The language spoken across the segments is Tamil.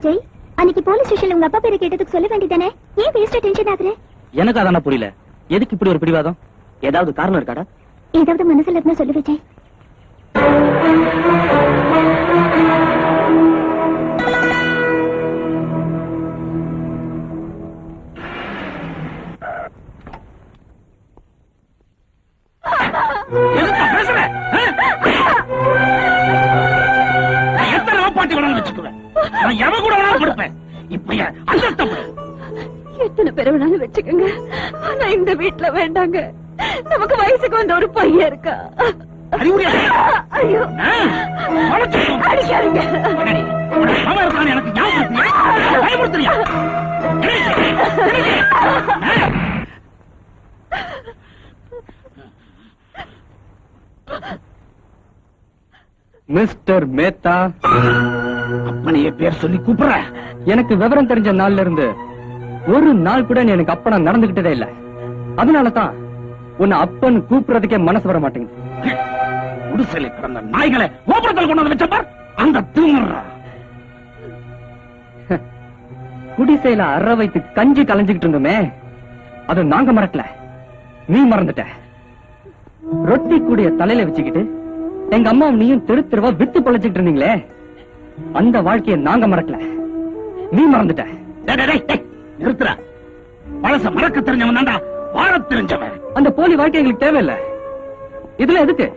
ஜெய் அன்னைக்கு போலீஸ் ஸ்டேஷன்ல உங்க அப்பா பேரை கேட்டதுக்கு சொல்ல வேண்டியதானே ஏன் வேஸ்டா டென்ஷன் ஆகுற? எனக்கு அதான புரியல. எதுக்கு இப்படி ஒரு பிடிவாதம்? ஏதாவது காரணம் இருக்காடா? ஏதாவது மனசுல இருந்தா சொல்லு விஜய். எதுக்கு பேசுற? ஆ? நான் எத்தனை பாட்டி வேணாலும் வச்சுக்குவேன் நான் எவன் கூட வேணாலும் கொடுப்பேன். இப்ப பாரு. எத்தனை பேர் வேணாலும் வச்சுக்கோங்க. ஆனா இந்த வீட்ல வேண்டாங்க. நமக்கு வயசுக்கு வந்த ஒரு பையன் இருக்கா. ஐயோ. அடிக்காதீங்க. எனக்கு ஞாபகம் பயமுறுத்துறியா எனக்கு, எனக்கு. ஆ? மிஸ்டர் மேத்தா. அப்பனையே பேர் சொல்லி கூப்பிடுற. எனக்கு விவரம் தெரிஞ்ச நாள்ல இருந்து ஒரு நாள் கூட நீ எனக்கு அப்பனா நடந்துகிட்டதே இல்ல. அதனால தான் உன்னை அப்பன் கூப்பிடுறதுக்கே மனசு வர மாட்டேங்குது. குடிசையில கிடந்த நாய்களை கோபுரத்தில் கொண்டு வந்து வச்ச பார் அந்த தூங்குறா. குடிசையில அற வைத்து கஞ்சி கலைஞ்சுகிட்டு இருந்தோமே அது நாங்க மறக்கல. நீ மறந்துட்ட. ரொட்டி கூடிய தலையில வச்சுக்கிட்டு எங்க அம்மா நீயும் தெரு தெருவா வித்து பொழைச்சிட்டு இருந்தீங்களே? அந்த வாழ்க்கையை நாங்க மறக்கல. நீ மறந்துட்ட. நிறுத்துற பழச மறக்க தெரிஞ்சவன் தான்டா. வாழ தெரிஞ்சவன். அந்த போலி வாழ்க்கை எங்களுக்கு தேவையில்ல. இதுல எதுக்கு?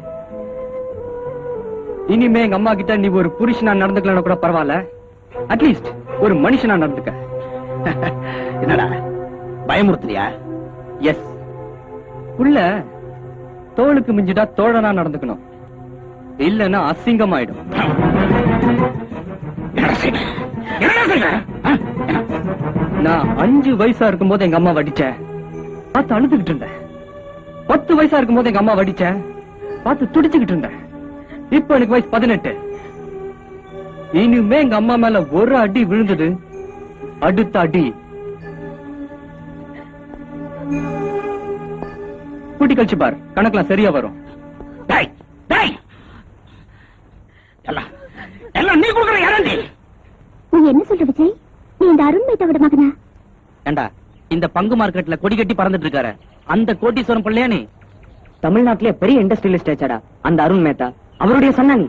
இனிமே எங்க அம்மா கிட்ட நீ ஒரு புருஷனா நடந்துக்கலாம் கூட பரவாயில்ல. அட்லீஸ்ட் ஒரு மனுஷனா நடந்துக்க. என்னடா பயமுறுத்துறியா? எஸ் உள்ள தோளுக்கு மிஞ்சிட்டா தோழனா நடந்துக்கணும். இல்லன்னா அசிங்கமாயிடும்? நான் அஞ்சு வயசா இருக்கும்போது எங்க அம்மா வடிச்ச. பார்த்து அழுதுகிட்டு இருந்தேன். பத்து வயசா இருக்கும்போது எங்க அம்மா வடிச்ச. பார்த்து துடிச்சுக்கிட்டு இருந்தேன். இப்ப எனக்கு வயசு பதினெட்டு. இனிமே எங்க அம்மா மேல ஒரு அடி விழுந்தது. அடுத்த அடி. கூட்டி கழிச்சு பார். கணக்குலாம் சரியா வரும். எல்லாம் எல்லாம் நீ கொடுக்குற இறண்டி நீ. என்ன சொல்ற விஜய்? நீ இந்த அருண் மேத்தாவோட மகனா? ஏண்டா இந்த பங்கு மார்க்கெட்ல கொடி கட்டி பறந்துட்டு இருக்காரு. அந்த கோட்டீஸ்வரம் பிள்ளையா நீ? தமிழ்நாட்டிலே பெரிய இண்டஸ்ட்ரியலிஸ்ட் ஆச்சாடா அந்த அருண் மேத்தா. அவருடைய சன்னா நீ?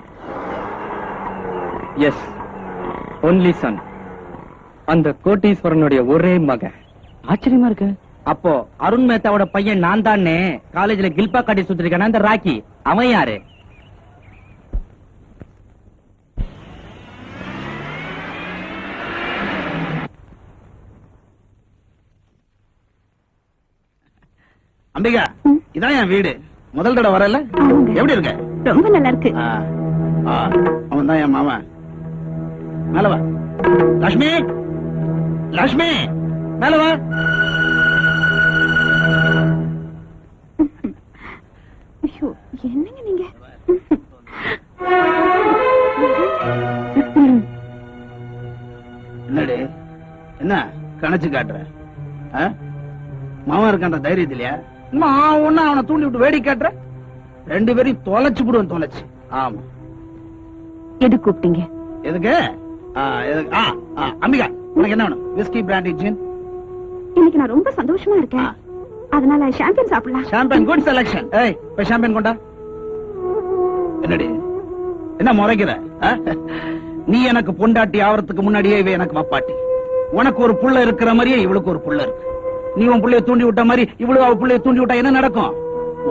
எஸ் ஒன்லி சன் அந்த கோட்டீஸ்வரனுடைய ஒரே மக. ஆச்சரியமா இருக்கு. அப்போ அருண் மேத்தாவோட பையன் நான் தானே காலேஜ்ல கில்பா காட்டி சுத்திருக்கான அந்த ராக்கி? அவன் யாரு? அம்பிகா இதான் என் வீடு. முதல் தடவை வரல? எப்படி இருக்க? ரொம்ப நல்லா இருக்கு அவன் தான் என் மாமன். மேல வா. லட்சுமி லட்சுமி மேல வா. ஐயோ என்னங்க நீங்க? என்னடி? என்ன? கணச்சு காட்டுற. ஆ? மாமன் இருக்கான்ற தைரியத்திலயா? நான் ஒண்ணு அவனை தூண்டி விட்டு வேடி காட்டுற? ரெண்டு பேரையும் தொலைச்சு விடுவேன் தொலைச்சு. ஆமா. எது கூப்பிட்டீங்க? எதுக்கு? அம்பிகா உனக்கு என்ன வேணும்? விஸ்கி பிராண்டி ஜின் இன்னைக்கு நான் ரொம்ப சந்தோஷமா இருக்கேன். அதனால ஷாம்பியன் சாப்பிடலாம். ஷாம்பன் குட் செலக்ஷன் ஏய் போய் ஷாம்பன் கொண்டா. என்னடி? என்ன முறைக்கிற? நீ எனக்கு பொண்டாட்டி ஆவறதுக்கு முன்னாடியே இவ எனக்கு வப்பாட்டி. உனக்கு ஒரு புள்ள இருக்கிற மாதிரியே இவளுக்கு ஒரு புள்ள இருக்கு. நீ உன் புள்ளைய தூண்டி விட்ட மாதிரி இவ்வளவு அவ புள்ளைய தூண்டி விட்டா என்ன நடக்கும்?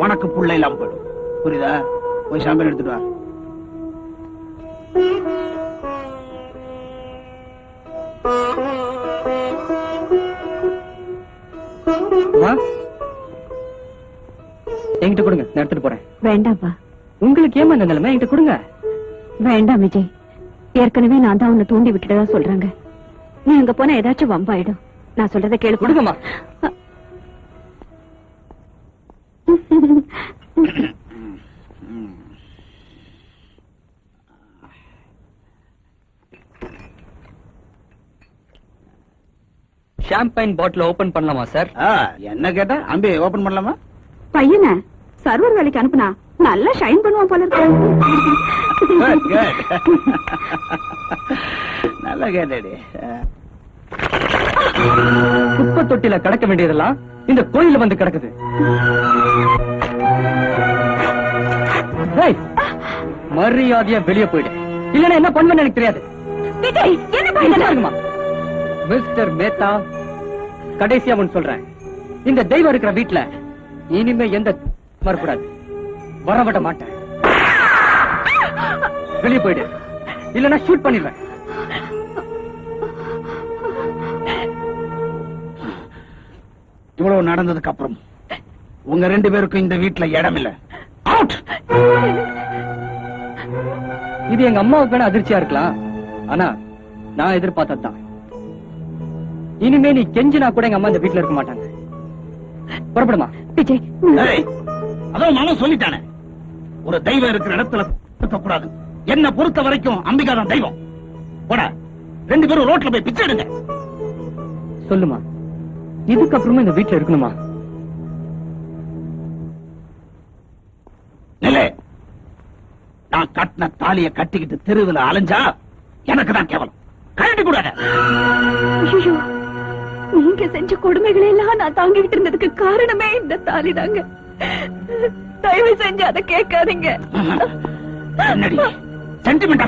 உனக்கு புள்ள இல்லாம போயிடும். புரியுதா? போய் ஷாம்பன் எடுத்துட்டு வா. என்கிட்ட கொடுங்க நான் எடுத்துட்டு போறேன். வேண்டாம்ப்பா. உங்களுக்கு ஏமா இந்த நிலைமை? என்கிட்ட கொடுங்க. வேண்டாம் விஜய். ஏற்கனவே நான் தான் உன்னை தூண்டி விட்டுட்டதா சொல்றாங்க. நீ அங்க போனா ஏதாச்சும் வம்பாயிடும். நான் சொல்றத கேளு கொடுங்கம்மா ஷாம்பைன் பாட்டில் ஓபன் பண்ணலாமா சார் என்ன கேட்டா? அம்பி ஓபன் பண்ணலாமா? பையனை சர்வர் வேலைக்கு அனுப்புனா நல்லா ஷைன் பண்ணுவான் போல இருக்கு. Good, good. நல்ல கேட்டடி. குப்பை தொட்டில கிடக்க வேண்டியதெல்லாம் இந்த கோயில்ல வந்து கிடக்குது. மரியாதையா வெளியே போயிடு. இல்லன்னா என்ன பண்ணுவேன்னு எனக்கு தெரியாது. மிஸ்டர் மேத்தா கடைசியா ஒன்னு சொல்றேன். இந்த தெய்வம் இருக்கிற வீட்ல இனிமே எந்த வரக்கூடாது வரவிட மாட்டேன். வெளியே போயிடு. இல்லன்னா ஷூட் பண்ணிடுவேன் இவ்வளவு நடந்ததுக்கு அப்புறம் உங்க ரெண்டு பேருக்கும் இந்த வீட்டுல இடம் இல்ல இது எங்க அம்மாவுக்கு வேணா அதிர்ச்சியா இருக்கலாம். ஆனா நான் எதிர்பார்த்ததுதான் இனிமே நீ கெஞ்சினா கூட எங்க அம்மா இந்த வீட்ல இருக்க மாட்டாங்க. புறப்படுமா? விஜய். அதான் மனம் சொல்லிட்டானே. ஒரு தெய்வம் இருக்கிற இடத்துல இருக்கக்கூடாது. என்ன பொறுத்த வரைக்கும் அம்பிகா தான் தெய்வம். போடா ரெண்டு பேரும் ரோட்ல போய் பிச்சை எடுங்க. சொல்லுமா? இதுக்கப்புறமா இந்த வீட்ல இருக்கணுமா? நான் கட்டின தாலிய கட்டிக்கிட்டு தெருவில் அலைஞ்சா எனக்கு தான் கேவலம். கழட்டி கூடாத நீங்க செஞ்ச கொடுமைகளை எல்லாம் நான் தாங்கிட்டு இருந்ததுக்கு காரணமே இந்த தாலி தாங்க. தயவு செஞ்சு அதை கேட்காதீங்க. என்னடி? சென்டிமெண்டா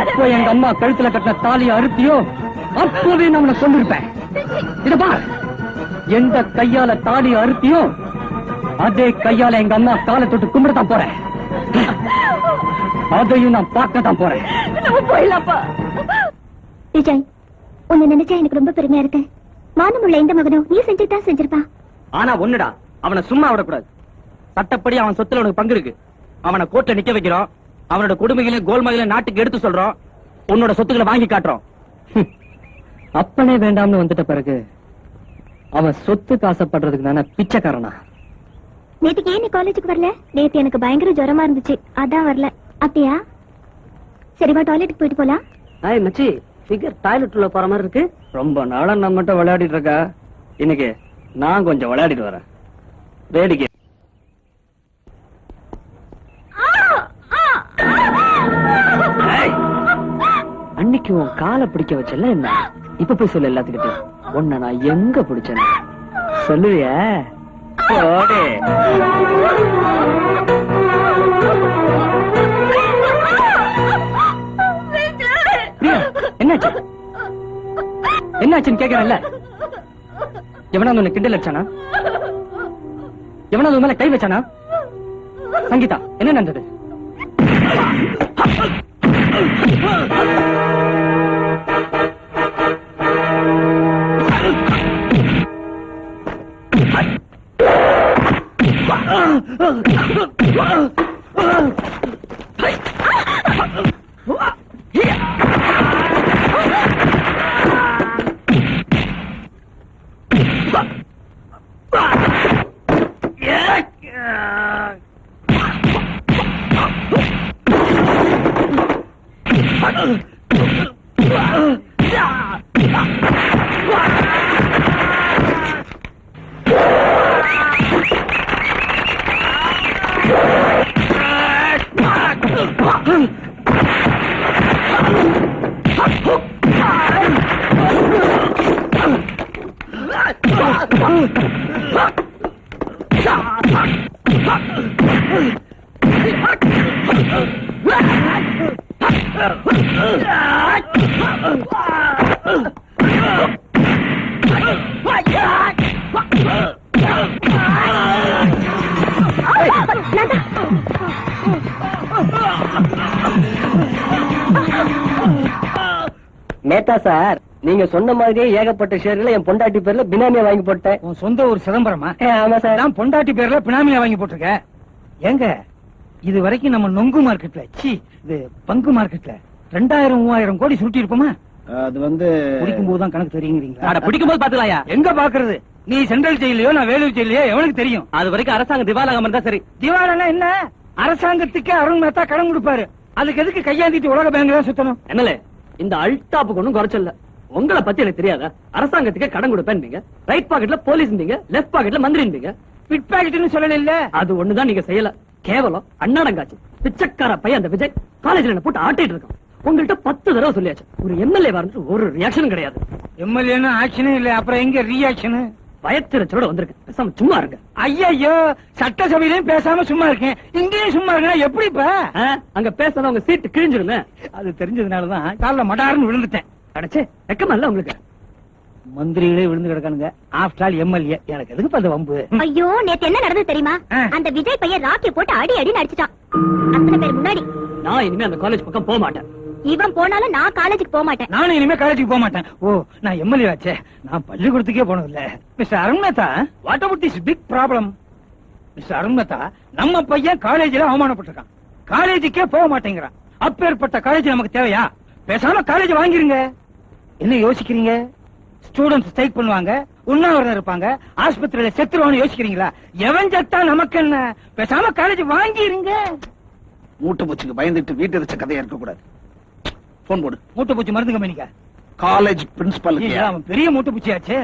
எப்போ எங்க அம்மா கழுத்துல கட்டின தாலியை அறுத்தியோ அப்பவே நான் உன்னை கொண்டிருப்பேன் இத பார். எந்த கையால தாலியை அறுத்தியோ அதே கையால எங்க அம்மா காலை தொட்டு கும்பிடத்தான் போறேன். அதையும் நான் பார்க்க தான் போறேன். விஜய் உன்னை நினைச்சா எனக்கு ரொம்ப பெருமையா இருக்கு. மானமுள்ள எந்த மகனும் நீ செஞ்சுதான் செஞ்சிருப்பான் ஆனா ஒண்ணுடா அவனை சும்மா விடக்கூடாது. சட்டப்படி அவன் சொத்துல உனக்கு பங்கு இருக்கு. அவனை கோர்ட்ல நிக்க வைக்கிறோம். அவனோட கொடுமைகளையும் கோல்மைகளையும் நாட்டுக்கு எடுத்து சொல்றோம். உன்னோட சொத்துக்களை வாங்கி காட்டுறோம். அப்பனே வேண்டாம்னு வந்துட்ட பிறகு அவன் சொத்துக்கு ஆசைப்படுறதுக்கு தானே பிச்சைக்காரனா? நேத்துக்கு ஏன் நீ காலேஜுக்கு வரல? நேத்து எனக்கு பயங்கர ஜுரமா இருந்துச்சு. அதான் வரல. அப்படியா? சரிவா டாய்லெட்டுக்கு போயிட்டு போலாம். ஆய் மச்சி ஃபிகர் டாய்லெட் உள்ள போற மாதிரி இருக்கு. ரொம்ப நாளா நம்ம மட்டும் விளையாடிட்டு இருக்கா? இன்னைக்கு நான் கொஞ்சம் விளையாடிட்டு வரேன். வேடிக்கை அன்னைக்கு உன் காலை பிடிக்க வச்சல என்ன? இப்ப போய் சொல்லு எல்லாத்துக்கிட்டையும். உன்னை நான் எங்க பிடிச்சேன்னு. சொல்லுவிய? போடே. பிரியா, என்னாச்சு? என்னாச்சுன்னு கேக்குறேன்ல எவனா உன்னை கிண்டல் அடிச்சானா? எவனா மேல கை வச்சானா? சங்கீதா என்ன நடந்தது? மேத்தா சார் நீங்க சொன்ன மாதிரியே ஏகப்பட்ட ஷேர்ல என் பொண்டாட்டி பேர்ல பினாமியா வாங்கி போட்டேன். உன் சொந்த ஊர் சிதம்பரமா? ஆமா சார். நான் பொண்டாட்டி பேர்ல பினாமியா வாங்கி போட்டிருக்க ஏங்க இது வரைக்கும் நம்ம நொங்கு மார்க்கெட்ல சி இது பங்கு மார்க்கெட்ல ரெண்டாயிரம் மூவாயிரம் கோடி சுருட்டி இருப்போமா அது வந்து குடிக்கும் போதுதான் கணக்கு தெரியுங்கிறீங்களா? பிடிக்கும் போது பாத்துலாயா எங்க பாக்குறது நீ சென்ட்ரல் ஜெயிலையோ நான் வேலூர் ஜெயிலையோ எவனுக்கு தெரியும்? அது வரைக்கும் அரசாங்கம் திவாலாகாம இருந்தா சரி. திவாலனா என்ன? அரசாங்கத்துக்கு அருண் மேத்தா கடன் கொடுப்பாரு. அதுக்கு எதுக்கு கையாந்திட்டு உலக பேங்க் தான் சுத்தணும்? என்னலே இந்த அல்டாப்புக்கு ஒண்ணும் குறைச்சல உங்களை பத்தி எனக்கு தெரியாதா? அரசாங்கத்துக்கு கடன் கொடுப்பேன் ரைட் பாக்கெட்ல போலீஸ் இருந்தீங்க லெஃப்ட் பாக்கெட்ல மந்திரி இருந்தீங்க பிட் பாக்கெட்னு சொல்லல இல்ல? அது ஒண்ணுதான் நீங்க செய்யல. கேவலம் அண்ணாடங்காச்சு பிச்சைக்கார பையன் அந்த விஜய் காலேஜ்ல என்ன போட்டு ஆட்டிட்டு இருக்கான். உங்கள்கிட்ட பத்து தடவை சொல்லியாச்சு. ஒரு எம்எல்ஏ வந்துட்டு ஒரு ரியாக்ஷனும் கிடையாது. எம்எல்ஏன்னு ஆக்ஷனே இல்ல அப்புறம் எங்க ரியாக்ஷன் பயத்திரச்சலோட வந்திருக்கு பேசாம சும்மா இருங்க. ஐயோ சட்டசபையிலயும் பேசாம சும்மா இருக்கேன். இங்கேயும் சும்மா இருக்கேன்? எப்படிப்பா ஆ? அங்க பேசாத உங்க சீட்டு கிழிஞ்சிருமே. அது தெரிஞ்சதுனாலதான் காலைல மடார்னு விழுந்துட்டேன். அடைச்சே வெக்கமா இல்ல உங்களுக்கு? மந்திரிகளே விழுந்து கிடக்கானுங்க. ஆஃப்டர் ஆல் எம்எல்ஏ எனக்கு எதுக்கு அந்த வம்பு? ஐயோ நேத்து என்ன நடந்தது தெரியுமா. அந்த விஜய் பையன் ராக்கி போட்டு அடி அடி அடிச்சிட்டான். அத்தனை பேர் முன்னாடி. நான் இனிமே அந்த காலேஜ் பக்கம் போக மாட்டேன். இவன் போனாலும் நான் காலேஜுக்கு போக மாட்டேன். நானும் இனிமே காலேஜுக்கு போக மாட்டேன். ஓ நான் எம்எல்ஏ ஆச்சே. நான் பள்ளிக்கூடத்துக்கே போனது இல்ல mister Arun Mehta what about this big problem mister Arun Mehta நம்ம பையன் காலேஜ்ல அவமானப்பட்டிருக்கான். காலேஜுக்கே போக மாட்டேங்கிறான். அப்பேற்பட்ட காலேஜ் நமக்கு தேவையா? பேசாம காலேஜ் வாங்கிருங்க. என்ன யோசிக்கிறீங்க? ஸ்டூடெண்ட்ஸ் ஸ்ட்ரைக் பண்ணுவாங்க உண்ணாவிரதம் இருப்பாங்க ஆஸ்பத்திரியில செத்துருவான்னு யோசிக்கிறீங்களா? எவன் செத்தா நமக்கு என்ன? பேசாம காலேஜ் வாங்கிருங்க. மூட்டை பூச்சிக்கு பயந்துட்டு வீட்டு வச்ச கதையா இருக்க கூடாது போன் போடு. மூட்டை பூச்சி மருந்து கம்பெனிக்கா காலேஜ் பிரின்சிபல் பெரிய மூட்டை பூச்சியாச்சே.